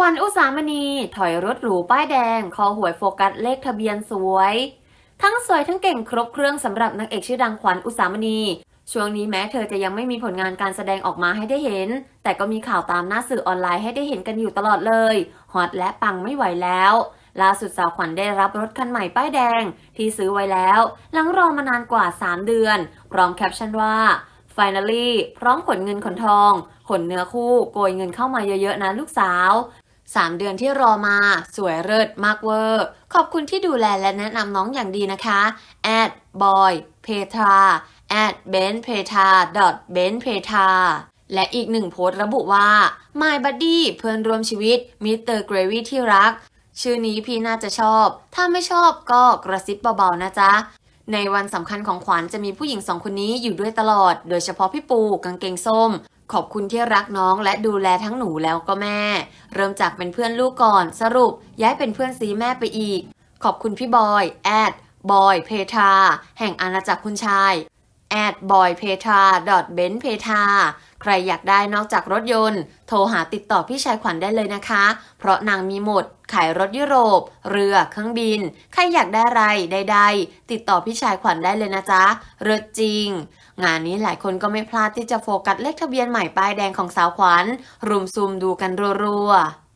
ขวัญอุสามณี ถอยรถหรูป้ายแดง คอหวยโฟกัสเลขทะเบียนสวย ทั้งสวยทั้งเก่งครบเครื่องสำหรับนางเอกชื่อดังขวัญอุสามณี ช่วงนี้แม้เธอจะยังไม่มีผลงานการแสดงออกมาให้ได้เห็น แต่ก็มีข่าวตามหน้าสื่อออนไลน์ให้ได้เห็นกันอยู่ตลอดเลยฮอตและปังไม่ไหวแล้วล่าสุดสาวขวัญได้รับรถคันใหม่ป้ายแดง ที่ซื้อไว้แล้ว หลังรอมานานกว่า 3 เดือน พร้อมแคปชั่นว่า finally พร้อมขนเงินขนทอง ขนเนื้อคู่ โกยเงินเข้ามาเยอะๆนะลูกสาว 3 เดือนที่รอมา สวยเลิศมากเวอร์ ขอบคุณที่ดูแลและแนะนำน้องอย่างดีนะคะ at boy petra at ben petra dot ben petra และอีกหนึ่งโพสต์ระบุว่า my buddy เพื่อนร่วมชีวิต Mr. Gravy ที่รัก ชื่อนี้พี่น่าจะชอบ ถ้าไม่ชอบก็กระซิบเบาๆนะจ๊ะในวันสำคัญของขวัญจะมีผู้หญิงสองคนนี้อยู่ด้วยตลอด โดยเฉพาะพี่ปูกางเกงส้ม ขอบคุณที่รักน้องและดูแลทั้งหนูแล้วก็แม่ เริ่มจากเป็นเพื่อนลูกก่อน สรุปย้ายเป็นเพื่อนซีแม่ไปอีก ขอบคุณพี่บอย แอด บอย เพทา แห่งอาณาจักรคุณชาย แอดบอยเพทราดอทเบนเพทาใครอยากได้นอกจากรถยนต์ โทรหาติดต่อพี่ชายขวัญได้เลยนะคะ เพราะนางมีหมด ขายรถยุโรป เรือ เครื่องบิน ใครอยากได้อะไรใดๆติดต่อพี่ชายขวัญได้เลยนะจ๊ะเรถจริง งานนี้หลายคนก็ไม่พลาดที่จะโฟกัสเลขทะเบียนใหม่ป้ายแดงของสาวขวัญรุมซุมดูกันรัวๆ